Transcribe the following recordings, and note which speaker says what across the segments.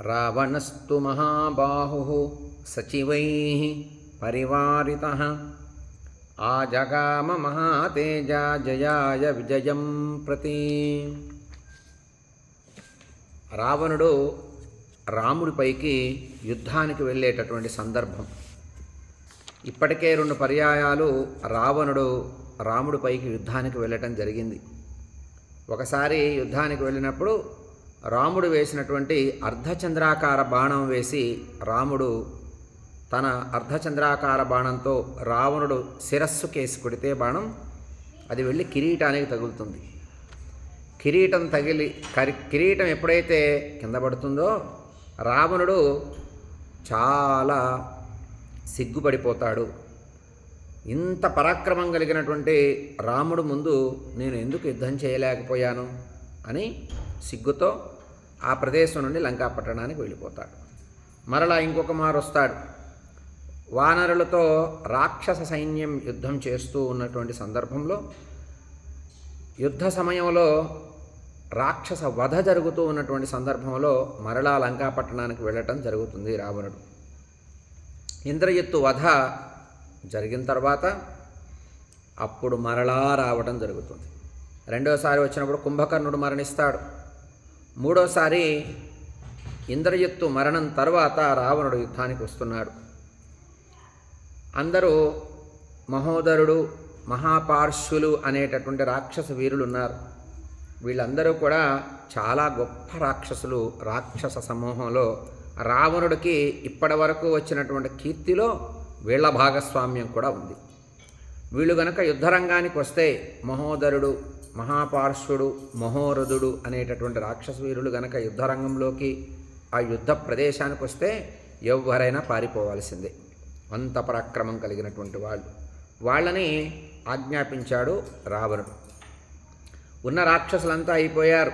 Speaker 1: రావణస్తు మహాబాహు సచివై పరివారిత ఆజగామ మహాతేజ జయాయ విజయం ప్రతి. రావణుడు రాముడిపైకి యుద్ధానికి వెళ్ళేటటువంటి సందర్భం. ఇప్పటికే రెండు పర్యాయాలు రావణుడు రాముడిపైకి యుద్ధానికి వెళ్ళటం జరిగింది. ఒకసారి యుద్ధానికి వెళ్ళినప్పుడు రాముడు వేసినటువంటి అర్ధచంద్రాకార బాణం వేసి రాముడు తన అర్ధచంద్రాకార బాణంతో రావణుడు శిరస్సు కేసి కొడితే బాణం అది వెళ్ళి కిరీటానికి తగులుతుంది. కిరీటం తగిలి కరి కిరీటం ఎప్పుడైతే కింద పడుతుందో రావణుడు చాలా సిగ్గుపడిపోతాడు. ఇంత పరాక్రమం కలిగినటువంటి రాముడు ముందు నేను ఎందుకు యుద్ధం చేయలేకపోయాను అని సిగ్గుతో ఆ ప్రదేశం నుండి లంకా పట్టణానికి వెళ్ళిపోతాడు. మరలా ఇంకొక మారు వస్తాడు. వానరులతో రాక్షస సైన్యం యుద్ధం చేస్తూ ఉన్నటువంటి సందర్భంలో యుద్ధ సమయంలో రాక్షస వధ జరుగుతూ ఉన్నటువంటి సందర్భంలో మరలా లంకాపట్టణానికి వెళ్ళటం జరుగుతుంది రావణుడు. ఇంద్రజిత్తు వధ జరిగిన తర్వాత అప్పుడు మరలా రావడం జరుగుతుంది. రెండోసారి వచ్చినప్పుడు కుంభకర్ణుడు మరణిస్తాడు. మూడోసారి ఇంద్రజిత్తు మరణం తర్వాత రావణుడు యుద్ధానికి వస్తున్నాడు. అందరూ మహోదరుడు మహాపార్శ్వులు అనేటటువంటి రాక్షస వీరులు ఉన్నారు వీళ్ళందరూ కూడా చాలా గొప్ప రాక్షసులు రాక్షస సమూహంలో. రావణుడికి ఇప్పటి వరకు వచ్చినటువంటి కీర్తిలో వీళ్ళ భాగస్వామ్యం కూడా ఉంది. వీళ్ళు గనక యుద్ధరంగానికి వస్తే మహోదరుడు మహాపార్శ్వుడు మహోరథుడు అనేటటువంటి రాక్షసవీరులు గనక యుద్ధరంగంలోకి ఆ యుద్ధ ప్రదేశానికి వస్తే ఎవరైనా పారిపోవాల్సిందే. అంత పరాక్రమం కలిగినటువంటి వాళ్ళు. వాళ్ళని ఆజ్ఞాపించాడు రావణుడు. ఉన్న రాక్షసులంతా అయిపోయారు.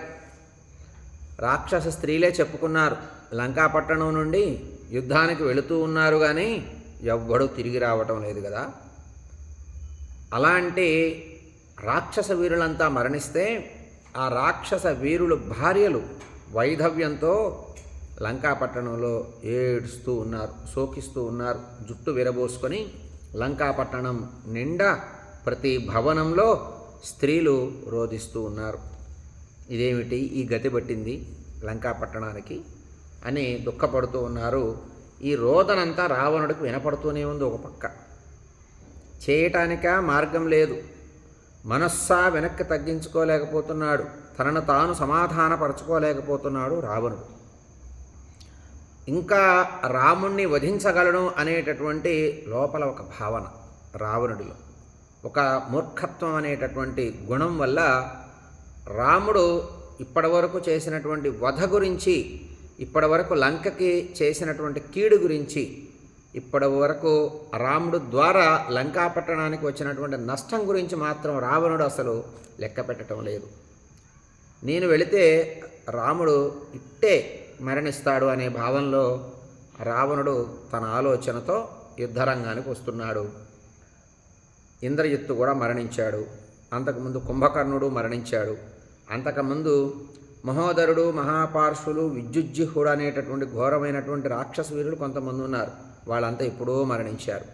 Speaker 1: రాక్షస స్త్రీలే చెప్పుకున్నారు లంకాపట్టణం నుండి యుద్ధానికి వెళుతూ ఉన్నారు కానీ ఎవ్వడూ తిరిగి రావటం లేదు కదా. అలాంటి రాక్షస వీరులంతా మరణిస్తే ఆ రాక్షస వీరులు భార్యలు వైధవ్యంతో లంకాపట్టణంలో ఏడుస్తూ ఉన్నారు శోకిస్తూ ఉన్నారు జుట్టు విరబోసుకొని లంకాపట్టణం నిండా ప్రతి భవనంలో స్త్రీలు రోధిస్తూ ఉన్నారు. ఇదేమిటి ఈ గతి పట్టింది లంకాపట్టణానికి? అని దుఃఖపడుతూ ఉన్నారు. ఈ రోదనంతా రావణుడికి వినపడుతూనే ఉంది ఒక పక్క. చేయటానిక మార్గం లేదు. మనస్సా వెనక్కి తగ్గించుకోలేకపోతున్నాడు. తనను తాను సమాధానపరచుకోలేకపోతున్నాడు రావణుడు. ఇంకా రాముణ్ణి వధించగలను అనేటటువంటి లోపల ఒక భావన రావణుడిలో. ఒక మూర్ఖత్వం అనేటటువంటి గుణం వల్ల రాముడు ఇప్పటివరకు చేసినటువంటి వధ గురించి ఇప్పటివరకు లంకకి చేసినటువంటి కీడు గురించి ఇప్పటి వరకు రాముడు ద్వారా లంకాపట్టణానికి వచ్చినటువంటి నష్టం గురించి మాత్రం రావణుడు అసలు లెక్క పెట్టడం లేదు. నేను వెళితే రాముడు ఇట్టే మరణిస్తాడు అనే భావంలో రావణుడు తన ఆలోచనతో యుద్ధరంగానికి వస్తున్నాడు. ఇంద్రజిత్తు కూడా మరణించాడు. అంతకుముందు కుంభకర్ణుడు మరణించాడు. అంతకుముందు మహోదరుడు మహాపార్షులు విద్యుజ్జిహుడు అనేటటువంటి ఘోరమైనటువంటి రాక్షస వీరులు కొంతమంది ఉన్నారు. వాళ్ళంతా ఎప్పుడో మరణించారు.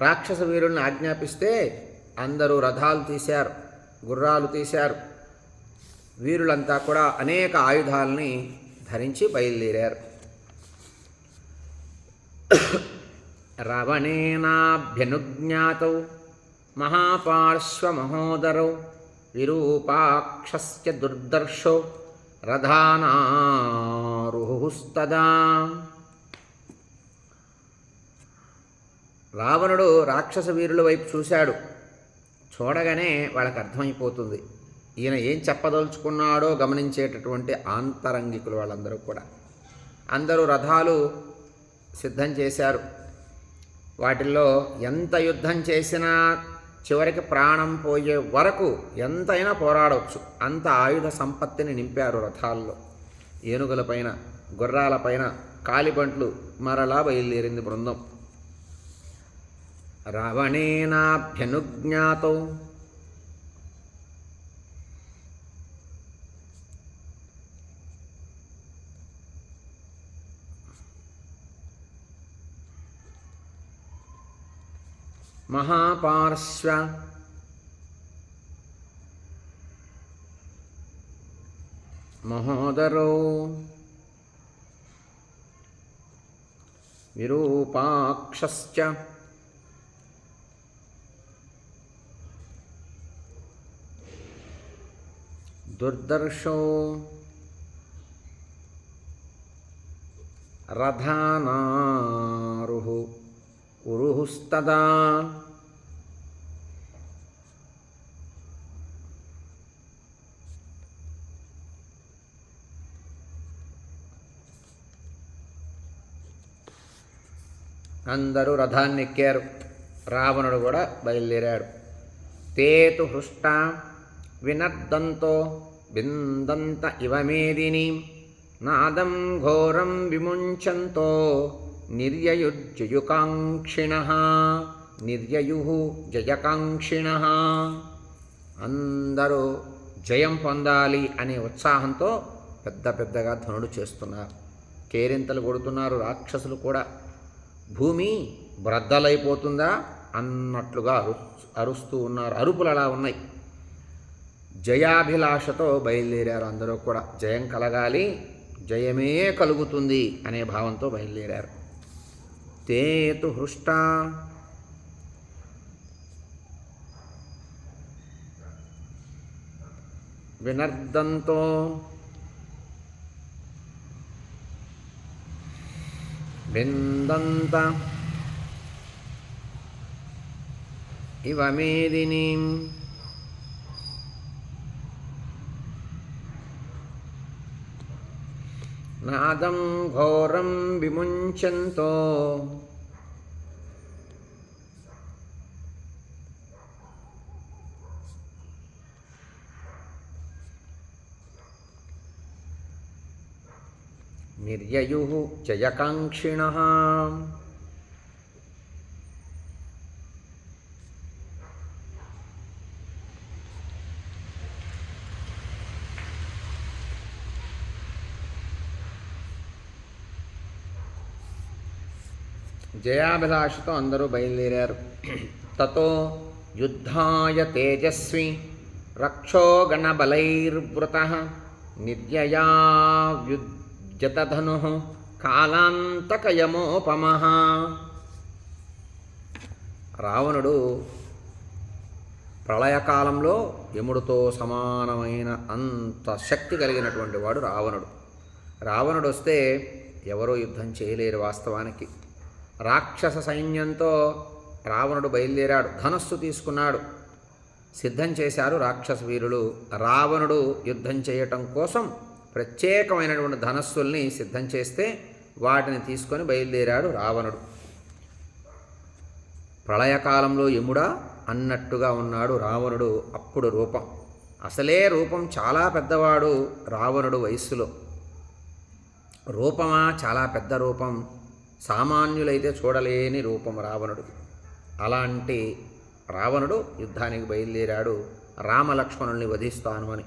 Speaker 1: రాక్షస వీరుల్ని ఆజ్ఞాపిస్తే అందరూ రథాలు తీశారు గుర్రాలు తీశారు. వీరులంతా కూడా అనేక ఆయుధాలని ధరించి బయలుదేరారు. రవణేనాభ్యనుజ్ఞాతౌ మహాపార్శ్వమహోదరౌ విరూపాక్షస్య దుర్దర్శో రథానారుహుస్తదా. రావణుడు రాక్షస వీరుల వైపు చూశాడు. చూడగానే వాళ్ళకి అర్థమైపోతుంది. ఈయన ఏం చెప్పదలుచుకున్నాడో గమనించేటటువంటి ఆంతరంగికులు వాళ్ళందరూ కూడా. అందరూ రథాలు సిద్ధం చేశారు. వాటిల్లో ఎంత యుద్ధం చేసినా చివరికి ప్రాణం పోయే వరకు ఎంతైనా పోరాడవచ్చు అంత ఆయుధ సంపత్తిని నింపారు రథాల్లో. ఏనుగులపైన గుర్రాలపైన కాలిబంట్లు మరలా బయలుదేరింది బృందం. रावणेनाभ्यनुज्ञातौ। महापार्श्व। महोदरो। विरूपाक्षश्च। దుర్దర్శో రథానారు ఉరుహుస్తదా అందరూ రథాన్ని ఎక్కారు రావణుడు కూడా బయలుదేరాడు. తేతు హృష్ట వినర్దంతో బిందంత ఇవ మేదిని నాదం ఘోరం విముంచంతో నిర్యయుజ్జయుకాంక్షిణ నిర్యయు జయకాంక్షిణ. అందరూ జయం పొందాలి అనే ఉత్సాహంతో పెద్ద పెద్దగా ధనుడు చేస్తున్నారు. కేరింతలు కొడుతున్నారు రాక్షసులు కూడా. భూమి బ్రద్దలైపోతుందా అన్నట్లుగా అరు అరుస్తూ ఉన్నారు. అరుపులు అలా ఉన్నాయి. జయాభిలాషతో బయలుదేరారు అందరూ కూడా. జయం కలగాలి జయమే కలుగుతుంది అనే భావంతో బయలుదేరారు. తేతు హృష్ట. వినర్దంతో. బిందంత ఇవ మేదినీం. నాదం ఘోరం విముంచంతో. నిర్యయు జయకాంక్షిణ. జయాభిలాషతో అందరూ బయలుదేరారు. తతో యుద్ధాయ తేజస్వి రక్షోగణబలైర్వృత నిర్యయాయుజ్యతధను కాలాంతకయమోపమ. రావణుడు ప్రళయకాలంలో యముడితో సమానమైన అంత శక్తి కలిగినటువంటి వాడు రావణుడు. రావణుడు వస్తే ఎవరో యుద్ధం చేయలేరు వాస్తవానికి. రాక్షస సైన్యంతో రావణుడు బయలుదేరాడు. ధనస్సు తీసుకున్నాడు. సిద్ధం చేశారు రాక్షస వీరులు. రావణుడు యుద్ధం చేయటం కోసం ప్రత్యేకమైనటువంటి ధనస్సుల్ని సిద్ధం చేస్తే వాటిని తీసుకొని బయలుదేరాడు రావణుడు. ప్రళయకాలంలో యముడా అన్నట్టుగా ఉన్నాడు రావణుడు అప్పుడు రూపం. అసలే రూపం చాలా పెద్దవాడు రావణుడు వయస్సులో. రూపమా చాలా పెద్ద రూపం? సామాన్యులైతే చూడలేని రూపం రావణుడు. అలాంటి రావణుడు యుద్ధానికి బయలుదేరాడు. రామలక్ష్మణుల్ని వధిస్తాను అని.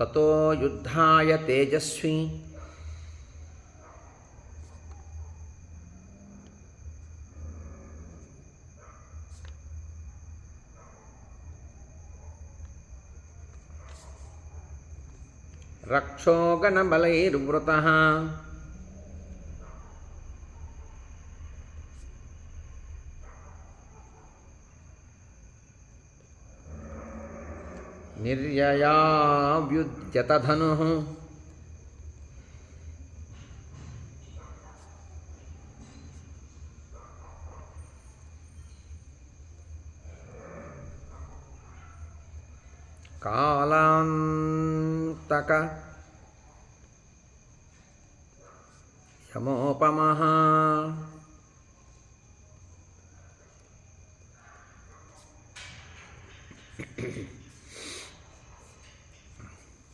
Speaker 1: తతో యుద్ధాయ తేజస్వి. రక్షోగణబలైర్వృత. यया व्युद्यतधनुः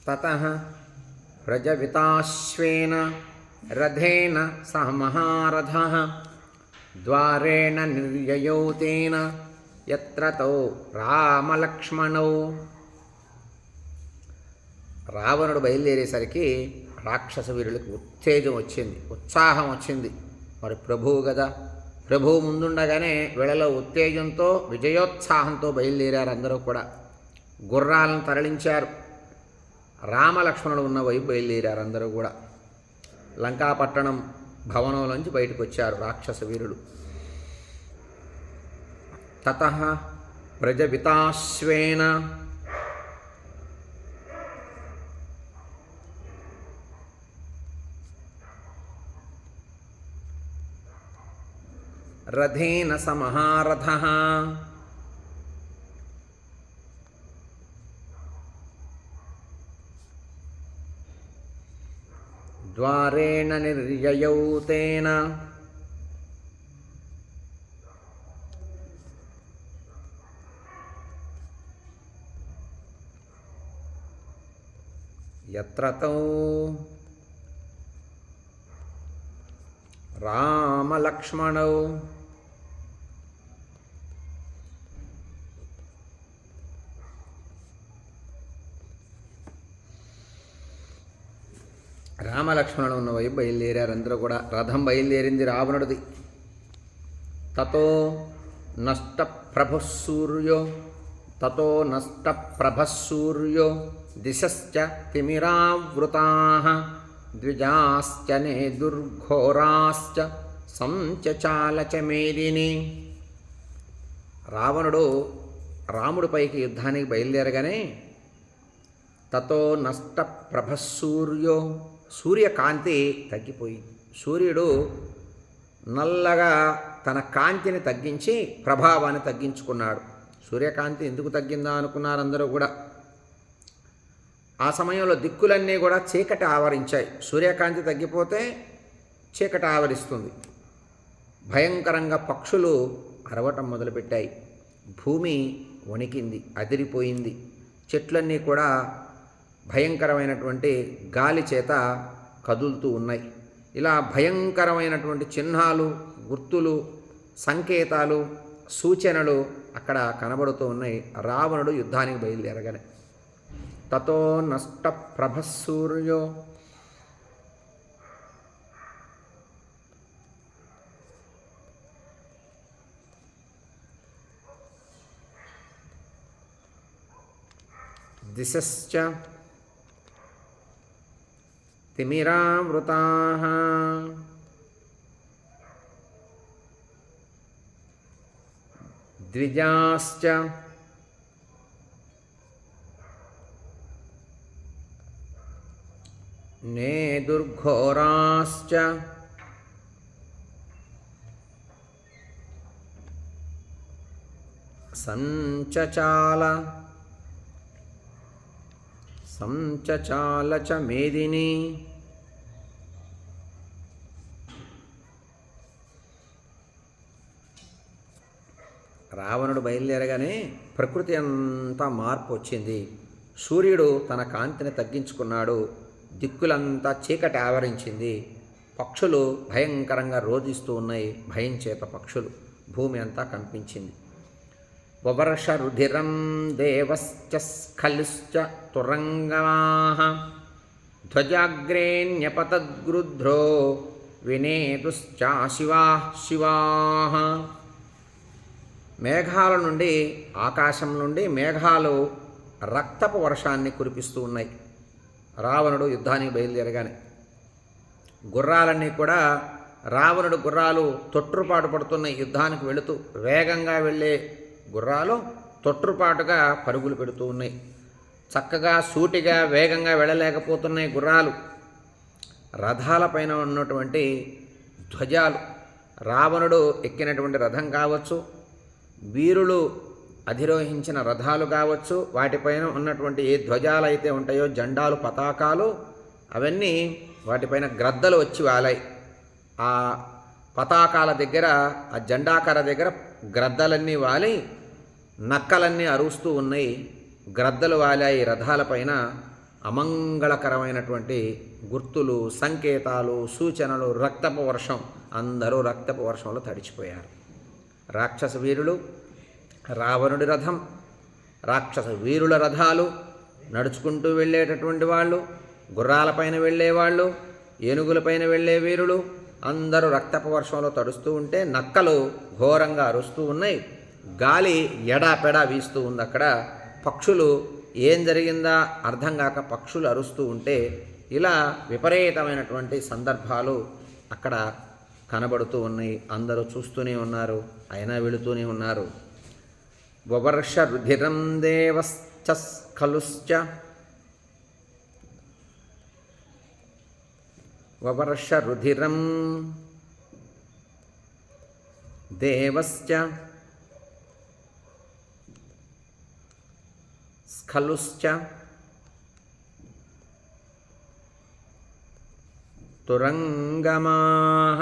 Speaker 1: ततः प्रजविताश्वेन रथेन सह महारथः द्वारेण निर्ययौ तेन यत्र तौ రామలక్ష్మణౌ రావణుడు బయలుదేరేసరికి రాక్షస వీరులకు ఉత్తేజం వచ్చింది ఉత్సాహం వచ్చింది మరి ప్రభువు కదా ప్రభువు ముందుండగానే వీళ్ళలో ఉత్తేజంతో విజయోత్సాహంతో బయలుదేరారు అందరూ కూడా గుర్రాలను తరలించారు రామలక్ష్మణుడు ఉన్న వైపు బయలుదేరారు అందరూ కూడా. లంకాపట్టణం భవనంలోంచి బయటకు వచ్చారు రాక్షస వీరులు. తత ప్రజవితాశ్వేన రథేన సమహారథ द्वारेण निर्ययौ तेन। यत्र तौ रामलक्ष्मणौ రామలక్ష్మణుడు ఉన్న వైపు బయలుదేరారు. అందరూ కూడా రథం బయలుదేరింది రావణుడిది. తతో నష్టప్రభసూర్యో తతో నష్టప్రభసూర్యో దిశశ్చ తిమిరావృతా ద్విజాశ్చ నేదుర్ఘోరాశ్చ సంచచాలచ మేదిని రావణుడు రాముడిపైకి యుద్ధానికి బయలుదేరగానే తతో నష్ట ప్రభసూర్యో సూర్యకాంతి తగ్గిపోయింది. సూర్యుడు నల్లగా తన కాంతిని తగ్గించి ప్రభావాన్ని తగ్గించుకున్నాడు. సూర్యకాంతి ఎందుకు తగ్గిందా అనుకున్నారు అందరూ కూడా. ఆ సమయంలో దిక్కులన్నీ కూడా చీకటి ఆవరించాయి. సూర్యకాంతి తగ్గిపోతే చీకటి ఆవరిస్తుంది. భయంకరంగా పక్షులు అరవటం మొదలుపెట్టాయి. భూమి వణికింది అదిరిపోయింది. చెట్లన్నీ కూడా భయంకరమైనటువంటి గాలి చేత కదులుతూ ఉన్నాయి. ఇలా భయంకరమైనటువంటి చిహ్నాలు గుర్తులు సంకేతాలు సూచనలు అక్కడ కనబడుతూ ఉన్నాయి. రావణుడు యుద్ధానికి బయలుదేరగానే. తతో నష్ట ప్రభసూర్యో దిశశ్చ తిమిరావృతా ద్విజాశ్చ నేదుర్ఘోరాశ్చ సంచచాల సంచచాల చ మేదిని రావణుడు బయలుదేరగానే ప్రకృతి అంతా మార్పు వచ్చింది. సూర్యుడు తన కాంతిని తగ్గించుకున్నాడు. దిక్కులంతా చీకటి ఆవరించింది. పక్షులు భయంకరంగా రోధిస్తూ ఉన్నాయి. భయం చేత పక్షులు భూమి అంతా కంపించింది. వవర్ష రుధిరం దేవశ్చ స్ఖలుశ్చ తురంగమాహ ధ్వజాగ్రేణ్యపతద్గృధ్రో వినేతుశ్చా శివా శివా. మేఘాల నుండి ఆకాశం నుండి మేఘాలు రక్తపు వర్షాన్ని కురిపిస్తూ ఉన్నాయి. రావణుడు యుద్ధానికి బయలుదేరగానే. గుర్రాలన్నీ కూడా రావణుడు గుర్రాలు తొట్టుపాటు పడుతున్నాయి. యుద్ధానికి వెళుతూ వేగంగా వెళ్ళే గుర్రాలు తొట్టుపాటుగా పరుగులు పెడుతూ ఉన్నాయి. చక్కగా సూటిగా వేగంగా వెళ్ళలేకపోతున్నాయి గుర్రాలు. రథాలపైన ఉన్నటువంటి ధ్వజాలు. రావణుడు ఎక్కినటువంటి రథం కావచ్చు వీరులు అధిరోహించిన రథాలు కావచ్చు వాటిపైన ఉన్నటువంటి ఏ ధ్వజాలు అయితే ఉంటాయో జెండాలు పతాకాలు అవన్నీ వాటిపైన గ్రద్దలు వచ్చి వాలాయి. ఆ పతాకాల దగ్గర ఆ జెండాకర దగ్గర గ్రద్దలన్నీ వాలి నక్కలన్నీ అరుస్తూ ఉన్నాయి. గ్రద్దలు వాలాయి రథాలపైన అమంగళకరమైనటువంటి గుర్తులు సంకేతాలు సూచనలు రక్తపు వర్షం. అందరూ రక్తపు వర్షంలో తడిచిపోయారు. రాక్షస వీరులు రావణుడి రథం రాక్షస వీరుల రథాలు నడుచుకుంటూ వెళ్ళేటటువంటి వాళ్ళు గుర్రాలపైన వెళ్ళేవాళ్ళు ఏనుగులపైన వెళ్ళే వీరులు అందరూ రక్తపు వర్షంలో తడుస్తూ ఉంటే నక్కలు ఘోరంగా అరుస్తూ ఉన్నాయి. గాలి ఎడాపెడా వీస్తూ ఉంది అక్కడ. పక్షులు ఏం జరిగిందా అర్థం కాక పక్షులు అరుస్తూ ఉంటే ఇలా విపరీతమైనటువంటి సందర్భాలు అక్కడ కనబడుతూ ఉన్నాయి అందరూ చూస్తూనే ఉన్నారు అయినా వెళుతూనే ఉన్నారు. వవర్ష రుధిరం దేవశ్చ ఖలుశ్చ వవర్ష రుధిరం దేవశ్చ స్ఖలుశ్చ तुरङ्गमाः।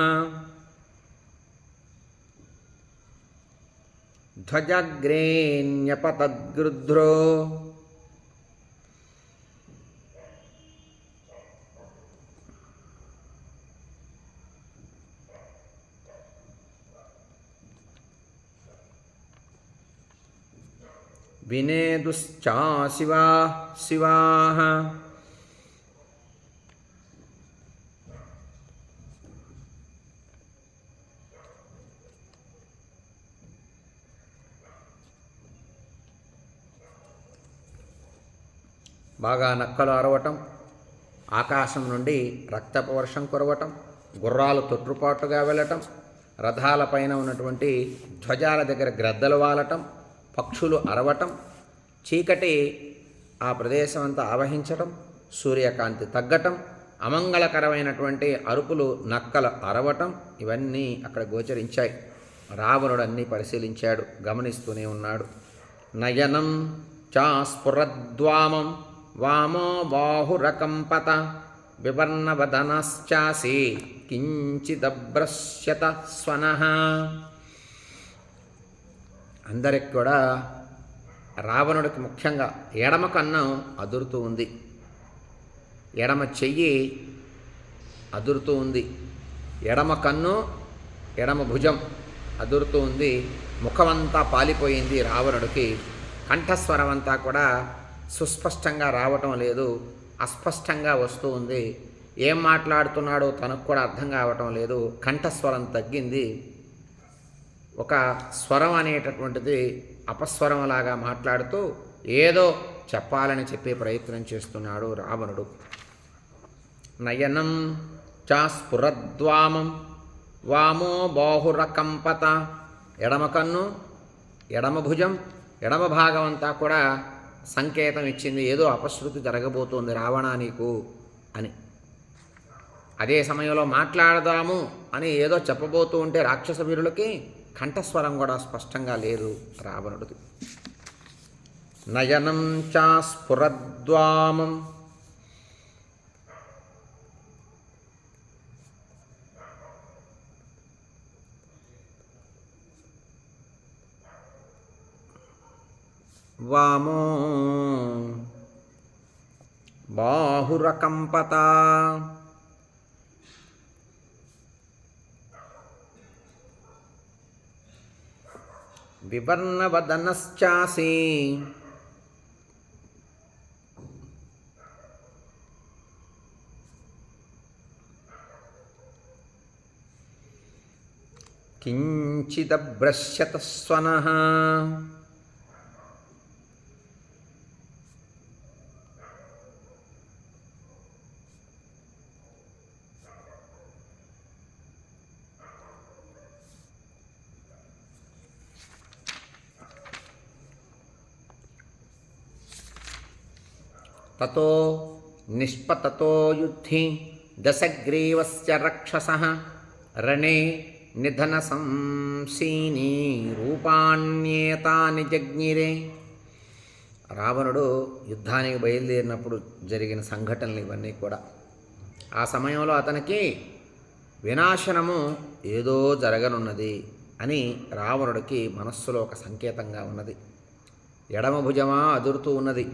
Speaker 1: ध्वजग्रेण्यपतद्गृध्रो विनेदुश्चा शिवाः शिवाः బాగా నక్కలు అరవటం ఆకాశం నుండి రక్తపు వర్షం కురవటం గుర్రాలు తొట్టుపాటుగా వెళ్ళటం రథాలపైన ఉన్నటువంటి ధ్వజాల దగ్గర గ్రద్దలు వాలటం పక్షులు అరవటం చీకటి ఆ ప్రదేశం అంతా ఆవహించటం సూర్యకాంతి తగ్గటం అమంగళకరమైనటువంటి అరుపులు నక్కల అరవటం ఇవన్నీ అక్కడ గోచరించాయి. రావణుడు అన్నీ పరిశీలించాడు గమనిస్తూనే ఉన్నాడు. నయనం చాస్ఫురద్వామం వామో బాహురకంపత వివర్ణవదనశ్చాసి కించిదభ్రశ్యత స్వనః. అందరికి కూడా రావణుడికి ముఖ్యంగా ఎడమ కన్నం అదురుతూ ఉంది. ఎడమ చెయ్యి అదురుతూ ఉంది. ఎడమ కన్ను ఎడమ భుజం అదురుతూ ఉంది. ముఖమంతా పాలిపోయింది రావణుడికి. కంఠస్వరం అంతా కూడా సుస్పష్టంగా రావటం లేదు అస్పష్టంగా వస్తూ ఉంది. ఏం మాట్లాడుతున్నాడో తనకు కూడా అర్థం కావటం లేదు. కంఠస్వరం తగ్గింది. ఒక స్వరం అనేటటువంటిది అపస్వరంలాగా మాట్లాడుతూ ఏదో చెప్పాలని చెప్పే ప్రయత్నం చేస్తున్నాడు రావణుడు. నయనం చాస్ఫురద్వామం వామో బాహురకంపత ఎడమ కన్ను ఎడమ భుజం ఎడమ భాగం అంతా కూడా సంకేతం ఇచ్చింది ఏదో అపశృతి జరగబోతోంది రావణా నీకు అని. అదే సమయంలో మాట్లాడదాము అని ఏదో చెప్పబోతూ ఉంటే రాక్షస వీరులకి కంఠస్వరం కూడా స్పష్టంగా లేదు రావణుడిది. నయనం చాస్ఫురద్వామం వామో. బాహురకంపత. వివర్ణవదనశ్చాసి. కించిదభ్రశ్యత తతో నిష్పతతో యుద్ధి దశగ్రీవస్య రక్షస రణే నిధన సంసీని రూపాణ్యేతాని జగ్నిరే రావణుడు యుద్ధానికి బయలుదేరినప్పుడు జరిగిన సంఘటనలు ఇవన్నీ కూడా. ఆ సమయంలో అతనికి వినాశనము ఏదో జరగనున్నది అని రావణుడికి మనస్సులో ఒక సంకేతంగా ఉన్నది. ఎడమ భుజమా అదురుతూ ఉన్నది.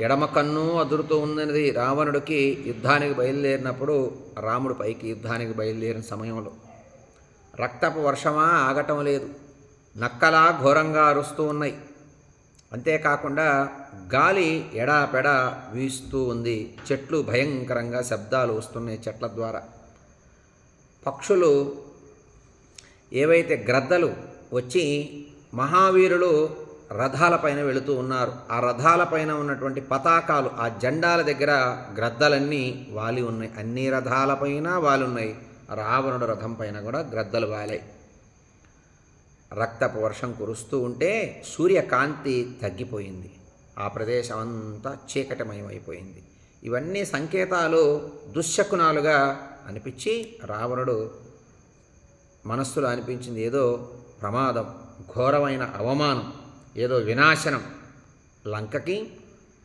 Speaker 1: ఎడమ కన్ను అదురుతూ ఉన్నది రావణుడికి యుద్ధానికి బయలుదేరినప్పుడు రాముడు పైకి యుద్ధానికి బయలుదేరిన సమయంలో. రక్తపు వర్షమా ఆగటం లేదు. నక్కలా ఘోరంగా అరుస్తూ ఉన్నాయి. అంతేకాకుండా గాలి ఎడాపెడ వీస్తూ ఉంది. చెట్లు భయంకరంగా శబ్దాలు వస్తున్నాయి చెట్ల ద్వారా. పక్షులు ఏవైతే గ్రద్దలు వచ్చి మహావీరులు రథాలపైన వెళుతూ ఉన్నారు. ఆ రథాలపైన ఉన్నటువంటి పతాకాలు ఆ జెండాల దగ్గర గ్రద్దలన్నీ వాలి ఉన్నాయి. అన్ని రథాలపైన వాలి ఉన్నాయి. రావణుడు రథం పైన కూడా గ్రద్దలు వాలాయి రక్తపు వర్షం కురుస్తూ ఉంటే సూర్యకాంతి తగ్గిపోయింది. ఆ ప్రదేశం అంతా చీకటమయమైపోయింది. ఇవన్నీ సంకేతాలు దుశ్శకునాలుగా అనిపించి రావణుడు మనస్సులో అనిపించింది ఏదో ప్రమాదం ఘోరమైన అవమానం. ఏదో వినాశనం. లంకకి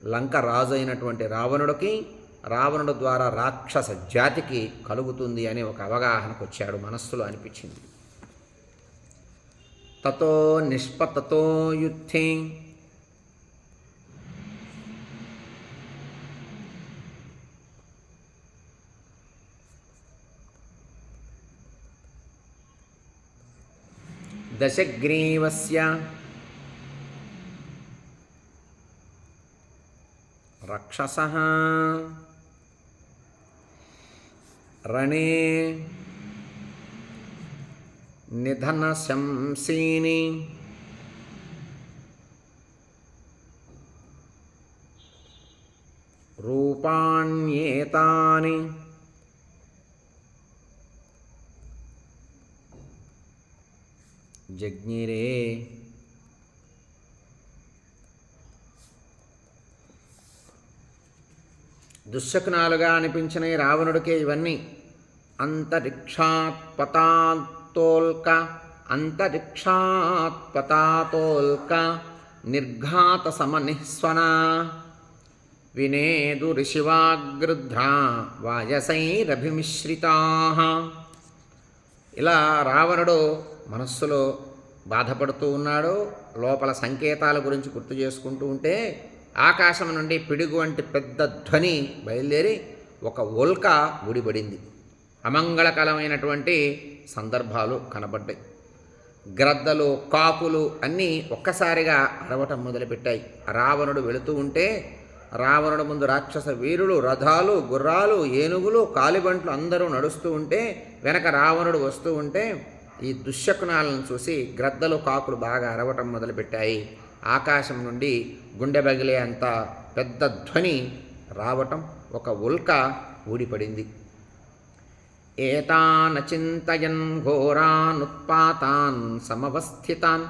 Speaker 1: లంక రాజు అయినటువంటి రావణుడికి రావణుడు ద్వారా రాక్షస జాతికి కలుగుతుంది అనే ఒక అవగాహనకు వచ్చాడు మనస్సులో అనిపించింది. తతో నిష్పతతో యుద్ధే. దశగ్రీవస్య రక్షస. రణే నిధన శంసీని రూపాణ్యేతాని. జజ్ఞిరే దుశ్శకునాలుగా అనిపించిన రావణుడికే ఇవన్నీ. అంతరిక్షాత్పతాతోల్క అంతరిక్షాత్పతాతోల్క నిర్ఘాత సమనిస్వన వినేదు ఋషివాగృధ్రా వాయసైరభిమిశ్రితా. ఇలా రావణుడు మనస్సులో బాధపడుతూ ఉన్నాడు లోపల సంకేతాల గురించి గుర్తు చేసుకుంటూ ఉంటే ఆకాశం నుండి పిడుగు వంటి పెద్ద ధ్వని బయలుదేరి ఒక ఉల్క ఊడిపడింది అమంగళకరమైనటువంటి సందర్భాలు కనబడ్డాయి. గ్రద్దలు కాకులు అన్నీ ఒక్కసారిగా అరవటం మొదలుపెట్టాయి. రావణుడు వెళుతూ ఉంటే రావణుడు ముందు రాక్షస వీరులు రథాలు గుర్రాలు ఏనుగులు కాలిబంట్లు అందరూ నడుస్తూ ఉంటే వెనక రావణుడు వస్తూ ఉంటే ఈ దుశ్శకునాలను చూసి గ్రద్దలు కాకులు బాగా అరవటం మొదలుపెట్టాయి. ఆకాశం నుండి గుండె బగిలే అంత పెద్ద ధ్వని రావటం ఒక ఉల్క ఊడిపడింది. ఏతాన్ చింతయన్ ఘోరానుత్పాతాన్ సమవస్థితాన్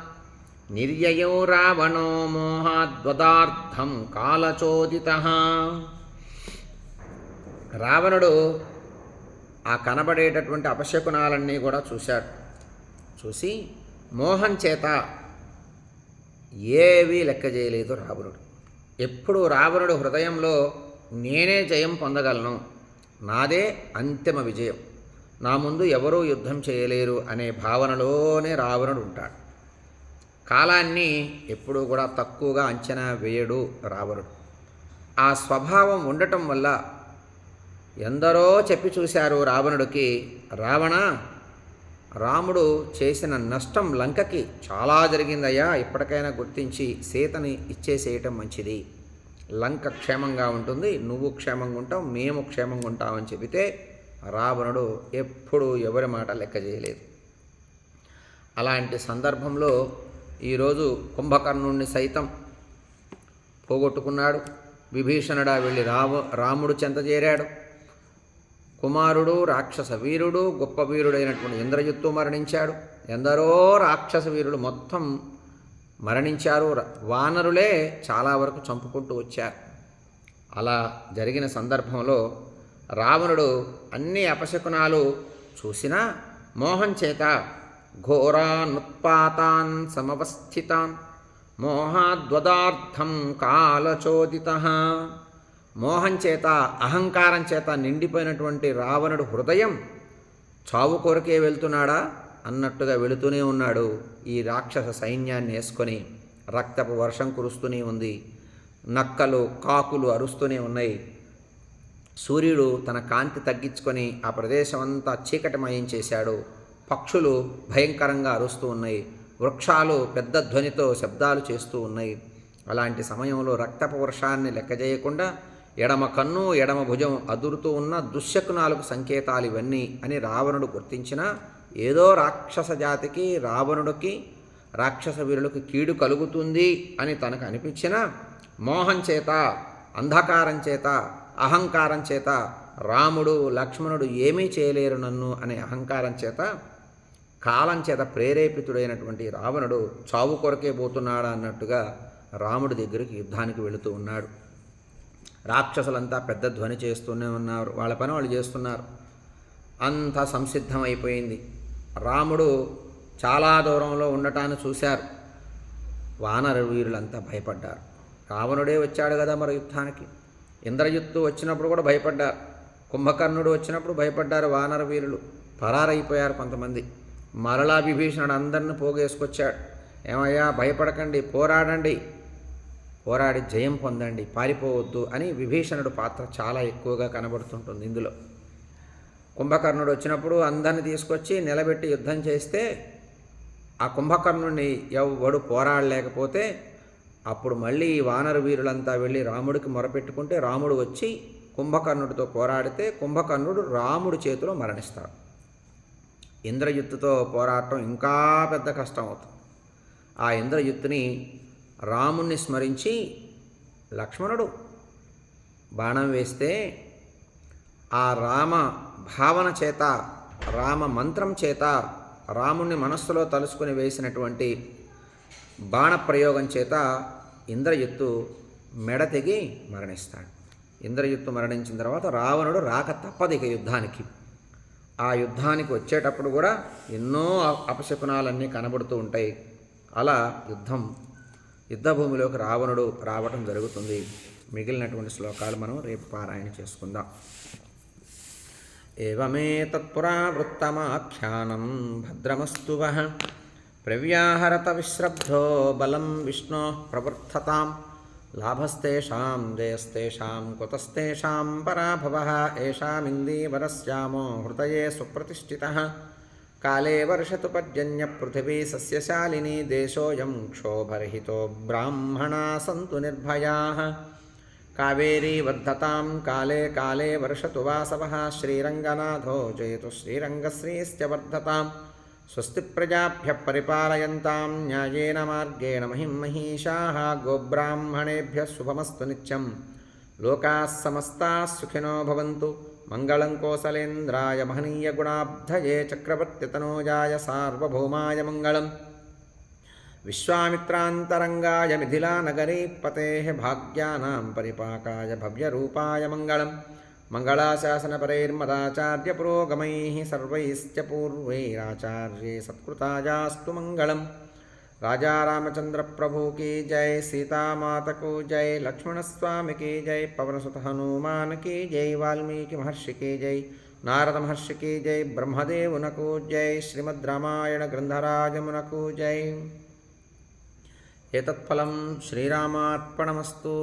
Speaker 1: నిర్యయో రావణో మోహాద్వదార్థం కాలచోదిత. రావణుడు ఆ కనబడేటటువంటి అపశకునాలన్నీ కూడా చూశాడు. చూసి మోహం చేత ఏవీ లెక్క చేయలేదు రావణుడు. ఎప్పుడు రావణుడు హృదయంలో నేనే జయం పొందగలను. నాదే అంతిమ విజయం. నా ముందు ఎవరూ యుద్ధం చేయలేరు అనే భావనలోనే రావణుడు ఉంటాడు. కాలాన్ని ఎప్పుడూ కూడా తక్కువగా అంచనా వేయడు రావణుడు. ఆ స్వభావం ఉండటం వల్ల ఎందరో చెప్పి చూశారు రావణుడికి రావణ రాముడు చేసిన నష్టం లంకకి చాలా జరిగిందయ్యా. ఇప్పటికైనా గుర్తించి సీతని ఇచ్చేసేయటం మంచిది. లంక క్షేమంగా ఉంటుంది నువ్వు క్షేమంగా ఉంటావు మేము క్షేమంగా ఉంటామని చెబితే రావణుడు ఎప్పుడు ఎవరి మాట లెక్క చేయలేదు. అలాంటి సందర్భంలో ఈరోజు కుంభకర్ణుణ్ణి సైతం పోగొట్టుకున్నాడు. విభీషణుడా వెళ్ళి రావ రాముడు చెంత చేరాడు. కుమారుడు రాక్షస వీరుడు గొప్ప వీరుడైనటువంటి ఇంద్రజిత్తు మరణించాడు. ఎందరో రాక్షస వీరుడు మొత్తం మరణించారు. వానరులే చాలా వరకు చంపుకుంటూ వచ్చారు. అలా జరిగిన సందర్భంలో రావణుడు అన్ని అపశకునాలు చూసినా మోహం చేత ఘోరానుత్పాతాన్ సమవస్థితాన్ మోహాద్వదార్థం కాలచోదిత మోహం చేత అహంకారం చేత నిండిపోయినటువంటి రావణుడు హృదయం చావు కొరకే వెళ్తున్నాడా? అన్నట్టుగా వెళుతూనే ఉన్నాడు ఈ రాక్షస సైన్యాన్ని వేసుకొని. రక్తపు వర్షం కురుస్తూనే ఉంది. నక్కలు కాకులు అరుస్తూనే ఉన్నాయి. సూర్యుడు తన కాంతి తగ్గించుకొని ఆ ప్రదేశం అంతా చీకటిమయం చేశాడు. పక్షులు భయంకరంగా అరుస్తూ ఉన్నాయి. వృక్షాలు పెద్ద ధ్వనితో శబ్దాలు చేస్తూ ఉన్నాయి. అలాంటి సమయంలో రక్తపు వర్షాన్ని లెక్క చేయకుండా ఎడమ కన్ను ఎడమ భుజం అదురుతూ ఉన్న దుశ్శకునాలకు సంకేతాలు ఇవన్నీ అని రావణుడు గుర్తించిన ఏదో రాక్షస జాతికి రావణుడికి రాక్షస వీరులకు కీడు కలుగుతుంది అని తనకు అనిపించిన మోహం చేత అంధకారం చేత అహంకారం చేత రాముడు లక్ష్మణుడు ఏమీ చేయలేరు నన్ను అనే అహంకారం చేత కాలం చేత ప్రేరేపితుడైనటువంటి రావణుడు చావు కొరకే పోతున్నాడా అన్నట్టుగా రాముడి దగ్గరికి యుద్ధానికి వెళుతూ ఉన్నాడు. రాక్షసులంతా పెద్ద ధ్వని చేస్తూనే ఉన్నారు. వాళ్ళ పని వాళ్ళు చేస్తున్నారు. అంతా సంసిద్ధమైపోయింది. రాముడు చాలా దూరంలో ఉండటాన్ని చూశారు. వానర వీరులంతా భయపడ్డారు. రావణుడే వచ్చాడు కదా మరి యుద్ధానికి. ఇంద్రయుత్తు వచ్చినప్పుడు కూడా భయపడ్డారు. కుంభకర్ణుడు వచ్చినప్పుడు భయపడ్డారు వానర వీరులు. పరారైపోయారు కొంతమంది. మరలా విభీషణుడు అందరిని పోగేసుకొచ్చాడు. ఏమయ్యా భయపడకండి పోరాడండి. పోరాడి జయం పొందండి పారిపోవద్దు అని విభీషణుడు పాత్ర చాలా ఎక్కువగా కనబడుతుంటుంది ఇందులో. కుంభకర్ణుడు వచ్చినప్పుడు అందరిని తీసుకొచ్చి నిలబెట్టి యుద్ధం చేస్తే ఆ కుంభకర్ణుడిని ఎవడు పోరాడలేకపోతే అప్పుడు మళ్ళీ ఈ వానర వీరులంతా వెళ్ళి రాముడికి మొరపెట్టుకుంటే రాముడు వచ్చి కుంభకర్ణుడితో పోరాడితే కుంభకర్ణుడు రాముడి చేతిలో మరణిస్తాడు. ఇంద్రయుత్తుతో పోరాటం ఇంకా పెద్ద కష్టం అవుతుంది. ఆ ఇంద్రయుత్తుని రాముణ్ణి స్మరించి లక్ష్మణుడు బాణం వేస్తే ఆ రామ భావన చేత రామ మంత్రం చేత రాముణ్ణి మనస్సులో తలుసుకుని వేసినటువంటి బాణప్రయోగం చేత ఇంద్రయుత్తు మెడ తెగి మరణిస్తాడు. ఇంద్రయుత్తు మరణించిన తర్వాత రావణుడు రాక తప్పదు ఇక యుద్ధానికి. ఆ యుద్ధానికి వచ్చేటప్పుడు కూడా ఎన్నో అపశకునాలన్నీ కనబడుతూ ఉంటాయి. అలా యుద్ధం యుద్ధభూమిలోకి రావణుడు రావటం జరుగుతుంది. మిగిలినటువంటి శ్లోకాలు మనం రేపు పారాయణ చేసుకుందాం. ఏవమే తత్పురావృత్తమాఖ్యానం భద్రమస్తు వః. ప్రవ్యాహరత విశ్రబ్ధో బలం విష్ణో ప్రవర్ధతాం. లాభస్తేషాం జయస్తేషాం కుతస్తేషాం పరాభవ. ఏషామిందీవరస్యామో హృదయే సుప్రతిష్ఠిత. కాలే వర్షతు పర్జన్యపృథివీ సస్యశాలినీ దేశోऽयं క్షోభరహితో బ్రాహ్మణా సంతు నిర్భయాः కావేరీ వర్ధతాం కాలే కాలే వర్షతు వాసవः శ్రీరంగనాథో జయతు శ్రీరంగశ్రీశ్చ వర్ధతాం స్వస్తి ప్రజాభ్య పరిపాలయంతాం న్యాయేన మార్గేణ మహిం మహిషాः గోబ్రాహ్మణేభ్య శుభమస్తు నిత్యం లోకాः సమస్తాः సుఖినో భవంతు మంగళం కోసలేంద్రాయ మహనీయ గుణాబ్ధయే చక్రవర్తితనూజాయ సార్వభౌమాయ మంగళం. విశ్వామిత్రాంతరంగాయ మిథిలానగరీపతే భాగ్యానాం పరిపాకాయ భవ్యరూపాయ మంగళం. మంగళాశాసనపరైర్మదాచార్యపురోగమైः సర్వైశ్చ పూర్వైరాచార్యే సత్కృతాయాస్తు మంగళం. राजा रामचंद्र प्रभु की जय, सीता माता को जय, लक्ष्मण स्वामी की जय, पवन सुत हनुमान की जय, वाल्मीकि महर्षि की जय, नारद महर्षि की जय, ब्रह्मदेव नको जय, श्रीमद् रामायण ग्रंथराज मुनको जय। एतत्फलं श्रीरामार्पणमस्तु।